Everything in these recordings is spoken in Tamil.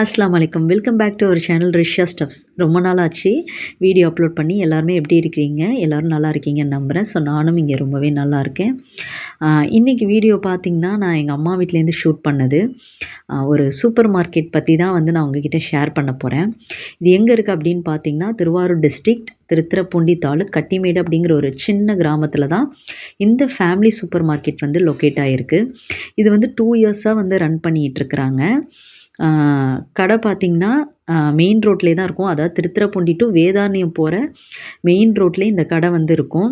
அஸ்லாம் வலைக்கம் வெல்கம் பேக் டு ஒரு சேனல் ரிஷா ஸ்டப்ஸ் ரொம்ப நாள் ஆச்சு வீடியோ அப்லோட் பண்ணி எல்லாருமே எப்படி இருக்கிறீங்க? எல்லோரும் நல்லா இருக்கீங்கன்னு நம்புகிறேன் ஸோ நானும் இங்கே ரொம்பவே நல்லா இருக்கேன். இன்றைக்கி வீடியோ பார்த்திங்கன்னா நான் எங்கள் அம்மா வீட்டிலேருந்து ஷூட் பண்ணது. ஒரு சூப்பர் மார்க்கெட் பற்றி தான் வந்து நான் உங்ககிட்ட ஷேர் பண்ண போகிறேன் இது எங்கே இருக்குது அப்படின்னு பார்த்தீங்கன்னா திருவாரூர் டிஸ்ட்ரிக்ட் திருத்திரப்பூண்டி தாலுக் கட்டிமேடு அப்படிங்கிற ஒரு சின்ன கிராமத்தில் தான் இந்த ஃபேமிலி சூப்பர் மார்க்கெட் வந்து லொக்கேட் ஆகிருக்கு இது வந்து டூ இயர்ஸாக வந்து ரன் பண்ணிகிட்ருக்குறாங்க கடை பார்த்திங்கன்னா மெயின் ரோட்லேயே தான் இருக்கும். அதாவது திருத்துறைப்பூண்டி டு வேதாரண்யம் போகிற மெயின் ரோட்லேயே இந்த கடை வந்து இருக்கும்.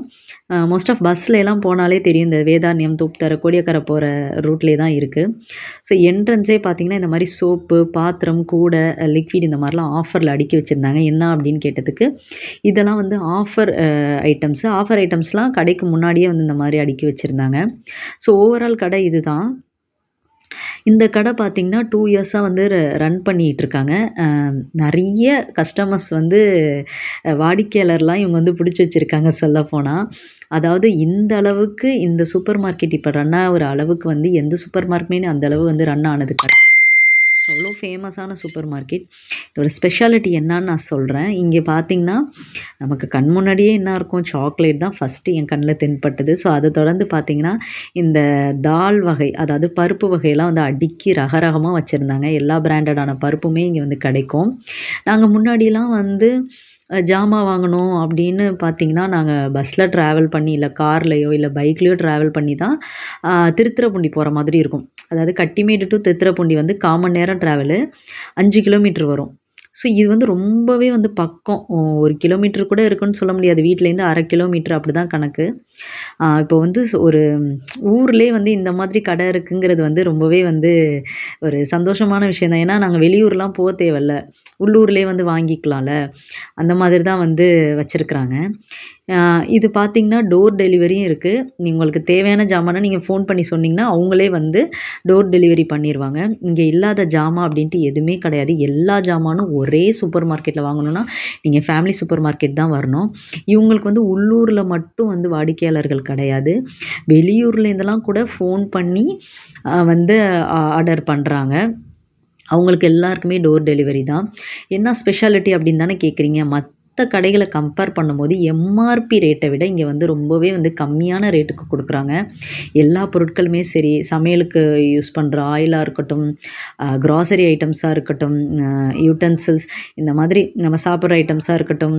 மோஸ்ட் ஆஃப் பஸ்ஸில் எல்லாம் போனாலே தெரியும். இந்த வேதாரண்யம் தூப்தர கோடியக்கரை போகிற ரூட்லேயே தான் இருக்குது ஸோ என்ட்ரன்ஸே பார்த்திங்கன்னா இந்த மாதிரி சோப்பு பாத்திரம் கூடை லிக்விட் இந்த மாதிரிலாம் ஆஃபரில் அடுக்கி வச்சுருந்தாங்க. என்ன அப்படின்னு கேட்டதுக்கு இதெல்லாம் வந்து ஆஃபர் ஐட்டம்ஸு ஆஃபர் ஐட்டம்ஸ்லாம் கடைக்கு முன்னாடியே வந்து இந்த மாதிரி அடுக்கி வச்சுருந்தாங்க. ஸோ ஓவரால் கடை இது தான். இந்த கடை பார்த்திங்கன்னா டூ இயர்ஸாக வந்து ரன் பண்ணிகிட்ருக்காங்க நிறைய கஸ்டமர்ஸ் வந்து வாடிக்கையாளர்லாம் இவங்க வந்து பிடிச்சி வச்சுருக்காங்க சொல்லப்போனால் அதாவது இந்த அளவுக்கு இந்த சூப்பர் மார்க்கெட் இப்போ ரன் ஆகிற அளவுக்கு வந்து எந்த சூப்பர் மார்க்கெட்டுமே அந்த அளவு வந்து ரன் ஆனது கிடையாது அவ்வளோ ஃபேமஸான சூப்பர் மார்க்கெட் இதோட ஸ்பெஷாலிட்டி என்னன்னு நான் சொல்கிறேன் இங்கே பார்த்தீங்கன்னா நமக்கு கண் முன்னாடியே என்ன இருக்கும்? சாக்லேட் தான் ஃபஸ்ட்டு என் கண்ணில் தென்பட்டது. ஸோ அதை தொடர்ந்து பார்த்தீங்கன்னா இந்த தால் வகை அதாவது பருப்பு வகையெல்லாம் வந்து அடுக்கி ரகரகமாக வச்சுருந்தாங்க. எல்லா பிராண்டடான பருப்புமே இங்கே வந்து கிடைக்கும். நாங்கள் முன்னாடியெல்லாம் வந்து ஜாமான் வாங்கணும் அப்படின்னு பார்த்தீங்கன்னா நாங்கள் பஸ்ஸில் ட்ராவல் பண்ணி இல்லை கார்லேயோ இல்லை பைக்லேயோ ட்ராவல் பண்ணி தான் திருத்துறைப்பூண்டி போகிற மாதிரி இருக்கும். அதாவது கட்டிமேடு டு திருத்துறைப்பூண்டி வந்து காமன் நேரம் ட்ராவலு அஞ்சு கிலோமீட்ரு வரும். ஸோ இது வந்து ரொம்பவே வந்து பக்கம். ஒரு கிலோமீட்டர் கூட இருக்குன்னு சொல்ல முடியாது. வீட்டிலேருந்து அரை கிலோமீட்டர் அப்படி தான் கணக்கு இப்போ வந்து ஒரு ஊர்லேயே வந்து இந்த மாதிரி கடை இருக்குங்கிறது வந்து ரொம்பவே வந்து ஒரு சந்தோஷமான விஷயம் தான். ஏன்னா நாங்கள் வெளியூர்லாம் போக தேவையில்ல. உள்ளூர்லேயே வந்து வாங்கிக்கலாம்ல. அந்த மாதிரி தான் வந்து வச்சுருக்குறாங்க. இது பார்த்திங்கன்னா டோர் டெலிவரியும் இருக்குது உங்களுக்கு தேவையான ஜாமானை நீங்கள் ஃபோன் பண்ணி சொன்னிங்கன்னா அவங்களே வந்து டோர் டெலிவரி பண்ணிடுவாங்க இங்கே இல்லாத ஜாமான் அப்படின்ட்டு எதுவுமே கிடையாது. எல்லா ஜாமானும் ஒரே சூப்பர் மார்க்கெட்டில் வாங்கணுன்னா நீங்கள் ஃபேமிலி சூப்பர் மார்க்கெட் தான் வரணும். இவங்களுக்கு வந்து உள்ளூரில் மட்டும் வந்து வாடிக்கையாளர்கள் கிடையாது. வெளியூர்லேருந்தெல்லாம் கூட ஃபோன் பண்ணி வந்து ஆர்டர் பண்ணுறாங்க அவங்களுக்கு எல்லாருக்குமே டோர் டெலிவரி தான். என்ன ஸ்பெஷாலிட்டி அப்படின்னு தானே கேட்குறீங்க மத் மற்ற கடைகளை கம்பேர் பண்ணும்போது எம்ஆர்பி ரேட்டை விட இங்கே வந்து ரொம்பவே வந்து கம்மியான ரேட்டுக்கு கொடுக்குறாங்க. எல்லா பொருட்களுமே சரி சமையலுக்கு யூஸ் பண்ணுற ஆயிலாக இருக்கட்டும் க்ராசரி ஐட்டம்ஸாக இருக்கட்டும் யூட்டன்சில்ஸ் இந்த மாதிரி நம்ம சாப்பிட்ற ஐட்டம்ஸாக இருக்கட்டும்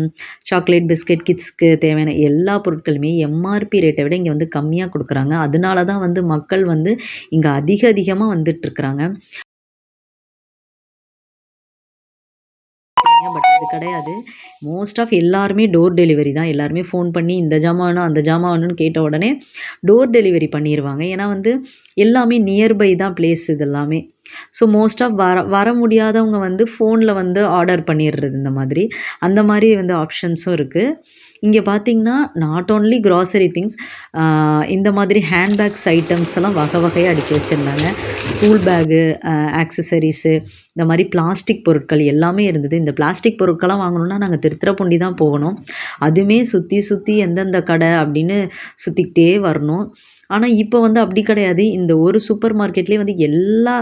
சாக்லேட் பிஸ்கெட் கிட்ஸ்க்கு தேவையான எல்லா பொருட்களுமே எம்ஆர்பி ரேட்டை விட இங்கே வந்து கம்மியாக கொடுக்குறாங்க. அதனால தான் வந்து மக்கள் வந்து இங்கே அதிக அதிகமாக வந்துட்டுருக்குறாங்க பட் அது கிடையாது. மோஸ்ட் ஆஃப் எல்லாருமே டோர் டெலிவரி தான். எல்லாருமே ஃபோன் பண்ணி இந்த ஜாமான் வேணும் அந்த ஜாமான் வேணும்னு கேட்ட உடனே டோர் டெலிவரி பண்ணிடுவாங்க ஏன்னா வந்து எல்லாமே நியர்பை தான் பிளேஸ் இது எல்லாமே ஸோ மோஸ்ட் ஆஃப் வர வர முடியாதவங்க வந்து ஃபோனில் வந்து ஆர்டர் பண்ணிடுறது இந்த மாதிரி. அந்த மாதிரி வந்து ஆப்ஷன்ஸும் இருக்குது இங்கே பார்த்தீங்கன்னா நாட் ஓன்லி க்ராசரி திங்ஸ் இந்த மாதிரி ஹேண்ட்பேக்ஸ் ஐட்டம்ஸ் எல்லாம் வகை வகையாக அடுக்கி வச்சுருந்தாங்க. ஸ்கூல் பேகு ஆக்சசரிஸு இந்த மாதிரி பிளாஸ்டிக் பொருட்கள் எல்லாமே இருந்தது. இந்த பிளாஸ்டிக் பொருட்கள்லாம் வாங்கணுன்னா நாங்கள் திருத்திரப்பூண்டி தான் போகணும். அதுவுமே சுற்றி சுற்றி எந்தெந்த கடை அப்படின்னு சுற்றிக்கிட்டே வரணும். ஆனால் இப்போ வந்து அப்படி கிடையாது. இந்த ஒரு சூப்பர் மார்க்கெட்லேயே வந்து எல்லா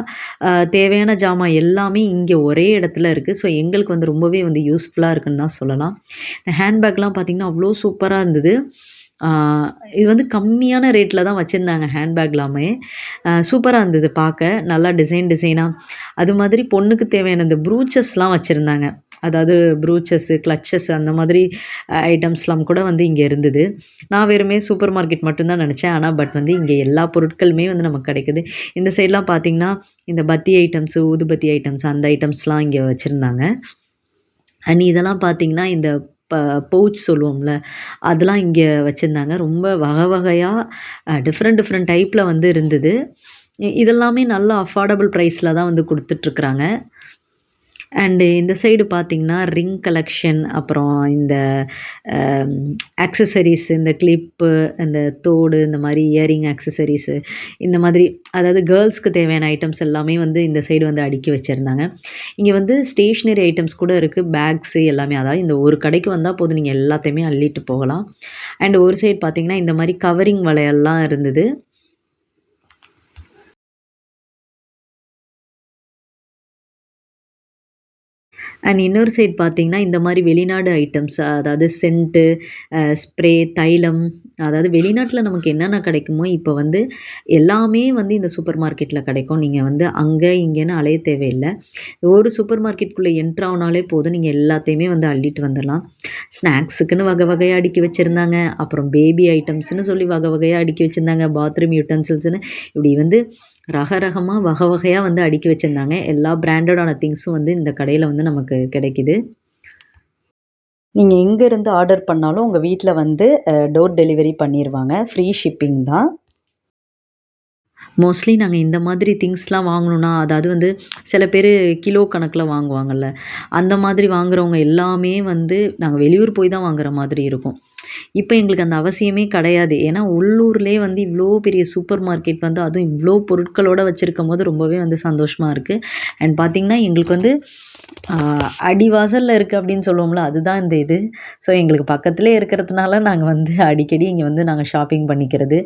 தேவையான ஜாமான் எல்லாமே இங்கே ஒரே இடத்துல இருக்குது ஸோ எங்களுக்கு வந்து ரொம்பவே வந்து யூஸ்ஃபுல்லாக இருக்குன்னு தான் சொல்லலாம். இந்த ஹேண்ட்பேக்லாம் பார்த்திங்கன்னா அவ்வளோ சூப்பராக இருந்தது. இது வந்து கம்மியான ரேட்டில் தான் வச்சுருந்தாங்க ஹேண்ட்பேக் எல்லாமே. சூப்பராக இருந்தது பார்க்க. நல்லா டிசைன் டிசைனாக அது மாதிரி பொண்ணுக்கு தேவையான இந்த ப்ரூச்சஸ்லாம் வச்சுருந்தாங்க. அதாவது ப்ரூச்சஸ்ஸு கிளச்சஸ் அந்த மாதிரி ஐட்டம்ஸ்லாம் கூட வந்து இங்கே இருந்தது. நான் வெறுமே சூப்பர் மார்க்கெட் மட்டும்தான் நினச்சேன். ஆனால் பட் வந்து இங்கே எல்லா பொருட்களுமே வந்து நமக்கு கிடைக்குது. இந்த சைட்லாம் பார்த்திங்கன்னா இந்த பத்தி ஐட்டம்ஸு ஊதுபத்தி ஐட்டம்ஸ் அந்த ஐட்டம்ஸ்லாம் இங்கே வச்சுருந்தாங்க. அண்ட் இதெல்லாம் பார்த்திங்கன்னா இந்த ப பவுச் சொல்லுவோம்ல அதெல்லாம் இங்கே வச்சுருந்தாங்க. ரொம்ப வகை வகையாக டிஃப்ரெண்ட் டிஃப்ரெண்ட் டைப்பில் வந்து இருந்தது. இதெல்லாமே நல்ல அஃபார்டபுள் ப்ரைஸில் தான் வந்து கொடுத்துட்ருக்குறாங்க அண்டு இந்த சைடு பார்த்திங்கன்னா ரிங் கலெக்ஷன் அப்புறம் இந்த ஆக்சசரிஸ் இந்த கிளிப்பு இந்த தோடு இந்த மாதிரி இயரிங் ஆக்சசரிஸு இந்த மாதிரி அதாவது கேர்ள்ஸ்க்கு தேவையான ஐட்டம்ஸ் எல்லாமே வந்து இந்த சைடு வந்து அடுக்கி வச்சுருந்தாங்க. இங்கே வந்து ஸ்டேஷ்னரி ஐட்டம்ஸ் கூட இருக்குது பேக்ஸு எல்லாமே. அதாவது இந்த ஒரு கடைக்கு வந்தால் போதும் நீங்கள் எல்லாத்தையுமே அள்ளிட்டு போகலாம். அண்ட் ஒரு சைடு பார்த்திங்கன்னா இந்த மாதிரி கவரிங் வளையல்லாம் இருந்தது. அண்ட் இன்னொரு சைட் பார்த்தீங்கன்னா இந்த மாதிரி வெளிநாடு ஐட்டம்ஸ் அதாவது சென்ட்டு ஸ்ப்ரே தைலம் அதாவது வெளிநாட்டில் நமக்கு என்னென்ன கிடைக்குமோ இப்போ வந்து எல்லாமே வந்து இந்த சூப்பர் மார்க்கெட்டில் கிடைக்கும். நீங்கள் வந்து அங்கே இங்கேன்னு அலைய தேவையில்லை. ஒரு சூப்பர் மார்க்கெட்டுக்குள்ளே என்ட்ரு ஆனாலே போதும். நீங்கள் எல்லாத்தையுமே வந்து அள்ளிட்டு வந்துடலாம். ஸ்நாக்ஸுக்குன்னு வகை வகையாக அடுக்கி வச்சுருந்தாங்க. அப்புறம் பேபி ஐட்டம்ஸ்னு சொல்லி வகை வகையாக அடுக்கி வச்சுருந்தாங்க. பாத்ரூம் யூட்டன்சில்ஸ்னு இப்படி வந்து ரக ரகமாக வகை வகையாக வந்து அடுக்கி வச்சுருந்தாங்க. எல்லா பிராண்டடான திங்ஸும் வந்து இந்த கடையில் வந்து நமக்கு கிடைக்கிது. நீங்கள் எங்கேருந்து ஆர்டர் பண்ணாலும் உங்கள் வீட்டில் வந்து டோர் டெலிவரி பண்ணிடுவாங்க ஃப்ரீ ஷிப்பிங் தான். மோஸ்ட்லி நாங்கள் இந்த மாதிரி திங்ஸ்லாம் வாங்கணுன்னா அதாவது வந்து சில பேர் கிலோ கணக்கில் வாங்குவாங்கள்ல அந்த மாதிரி வாங்குறவங்க எல்லாமே வந்து நாங்கள் வெளியூர் போய் தான் வாங்குற மாதிரி இருக்கும். இப்போ எங்களுக்கு அந்த அவசியமே கிடையாது. ஏன்னா உள்ளூர்லேயே வந்து இவ்வளோ பெரிய சூப்பர் மார்க்கெட் வந்து அதுவும் இவ்வளோ பொருட்களோடு வச்சுருக்கும் போது ரொம்பவே வந்து சந்தோஷமாக இருக்குது அண்ட் பார்த்திங்கன்னா எங்களுக்கு வந்து அடிவாசலில் இருக்குது அப்படின்னு சொல்லுவோம்ல அதுதான் இந்த இது. ஸோ எங்களுக்கு பக்கத்துலேயே இருக்கிறதுனால நாங்கள் வந்து அடிக்கடி இங்கே வந்து நாங்கள் ஷாப்பிங் பண்ணிக்கிறது.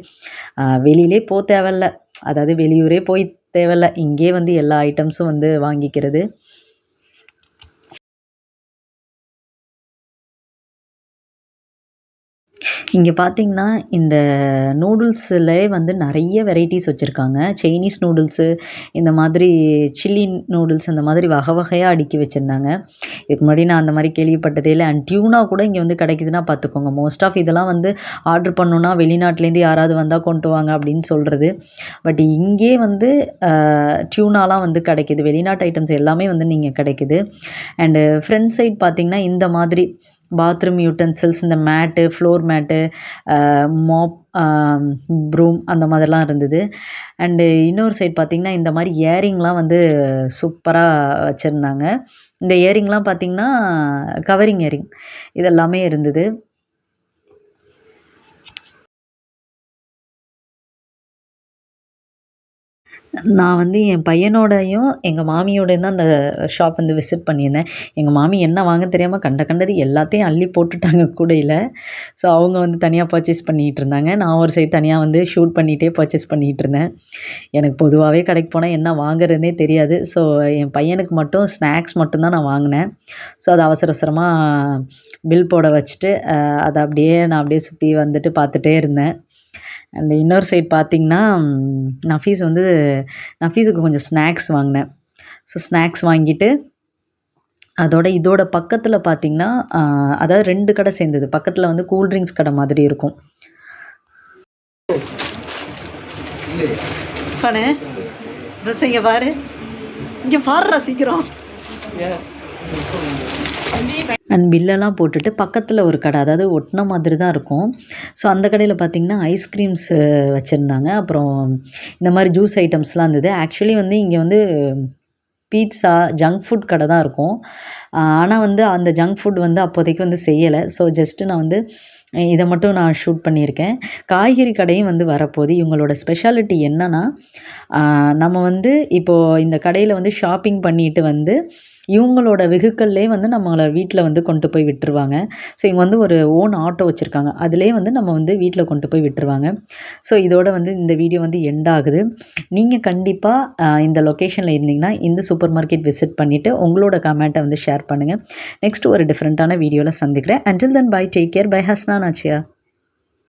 வெளியிலே போக தேவையில்ல. அதாவது வெளியூரே போய் தேவையில்ல இங்கேயே வந்து எல்லா ஐட்டம்ஸும் வந்து வாங்கிக்கிறது. இங்கே பார்த்தீங்கன்னா இந்த நூடுல்ஸில் வந்து நிறைய வெரைட்டிஸ் வச்சுருக்காங்க. சைனீஸ் நூடுல்ஸு இந்த மாதிரி சில்லி நூடுல்ஸ் அந்த மாதிரி வகை வகையாக அடுக்கி வச்சுருந்தாங்க. இதுக்கு முன்னாடி நான் அந்த மாதிரி கேள்விப்பட்டதே இல்லை. அண்ட் டியூனா கூட இங்கே வந்து கிடைக்குதுன்னா பார்த்துக்கோங்க மோஸ்ட் ஆஃப் இதெல்லாம் வந்து ஆர்டர் பண்ணணுன்னா வெளிநாட்டிலேருந்து யாராவது வந்தால் கொண்டு வாங்க அப்படின்னு சொல்கிறது பட் இங்கே வந்து டியூனாலாம் வந்து கிடைக்கிது. வெளிநாட்டு ஐட்டம்ஸ் எல்லாமே வந்து நீங்கள் கிடைக்குது. அண்டு ஃப்ரண்ட் சைட் பார்த்திங்கன்னா இந்த மாதிரி பாத்ரூம் யூட்டன்சில்ஸ் இந்த mat floor mat mop broom அந்த மாதிரிலாம் இருந்தது. அண்டு இன்னொரு சைட் பார்த்திங்கன்னா இந்த மாதிரி இயரிங்லாம் வந்து சூப்பராக வச்சுருந்தாங்க. இந்த இயரிங்லாம் பார்த்திங்கன்னா கவரிங் இயரிங் இதெல்லாமே இருந்தது. நான் வந்து என் பையனோடையும் எங்கள் மாமியோடையும் தான் அந்த ஷாப் வந்து விசிட் பண்ணியிருந்தேன். எங்கள் மாமி என்ன வாங்க தெரியாமல் கண்ட கண்டது எல்லாத்தையும் அள்ளி போட்டுட்டாங்க கூடையில். ஸோ அவங்க வந்து தனியாக பர்ச்சேஸ் பண்ணிகிட்டு இருந்தாங்க. நான் ஒரு சைடு தனியாக வந்து ஷூட் பண்ணிகிட்டே பர்ச்சேஸ் பண்ணிகிட்டு இருந்தேன். எனக்கு பொதுவாகவே கடைக்கு போனால் என்ன வாங்குறதுனே தெரியாது. ஸோ என் பையனுக்கு மட்டும் ஸ்நாக்ஸ் மட்டும்தான் நான் வாங்கினேன். ஸோ அதை அவசர அவசரமாக பில் போட வச்சுட்டு அதை அப்படியே நான் அப்படியே சுற்றி வந்துட்டு பார்த்துட்டே இருந்தேன். அண்ட் இன்னொரு சைட் பார்த்திங்கன்னா நஃபீஸ் வந்து நஃபீஸுக்கு கொஞ்சம் ஸ்நாக்ஸ் வாங்கினேன். ஸோ ஸ்நாக்ஸ் வாங்கிட்டு அதோட இதோட பக்கத்தில் பார்த்திங்கன்னா அதாவது ரெண்டு கடை சேர்ந்தது. பக்கத்தில் வந்து கூல்ட்ரிங்க்ஸ் கடை மாதிரி இருக்கும். பண்ணு இங்கே பாரு. இங்கே பாரு சீக்கிரம். அண்ட் பில்லெல்லாம் போட்டுட்டு பக்கத்தில் ஒரு கடை அதாவது ஒட்டின மாதிரி தான் இருக்கும். ஸோ அந்த கடையில் பார்த்திங்கன்னா ஐஸ்கிரீம்ஸ் வச்சுருந்தாங்க. அப்புறம் இந்த மாதிரி ஜூஸ் ஐட்டம்ஸ்லாம் இருந்தது. ஆக்சுவலி வந்து இங்கே வந்து பீட்ஸா ஜங்க் ஃபுட் கடை தான் இருக்கும். ஆனால் வந்து அந்த ஜங்க் ஃபுட் வந்து அப்போதைக்கு வந்து செய்யலை. ஸோ ஜஸ்ட்டு நான் வந்து இதை மட்டும் நான் ஷூட் பண்ணியிருக்கேன். காய்கறி கடையும் வந்து வரப்போகுது. இவங்களோட ஸ்பெஷாலிட்டி என்னென்னா நம்ம வந்து இப்போது இந்த கடையில் வந்து ஷாப்பிங் பண்ணிட்டு வந்து இவங்களோட வெஹிக்கல்லே வந்து நம்மளை வீட்டில் வந்து கொண்டு போய் விட்டுருவாங்க. ஸோ இவங்க வந்து ஒரு ஓன் ஆட்டோ வச்சுருக்காங்க. அதிலே வந்து நம்ம வந்து வீட்டில் கொண்டு போய் விட்டுருவாங்க. ஸோ இதோட வந்து இந்த வீடியோ வந்து எண்ட் ஆகுது. நீங்கள் கண்டிப்பாக இந்த லொக்கேஷனில் இருந்தீங்கன்னா இந்த சூப்பர் மார்க்கெட் விசிட் பண்ணிவிட்டு உங்களோட கமெண்ட்டை வந்து ஷேர் பண்ணுங்கள் நெக்ஸ்ட் ஒரு டிஃப்ரெண்ட்டான வீடியோவில் சந்திக்கிறேன். Until then bye take care bye Hasna Nachiya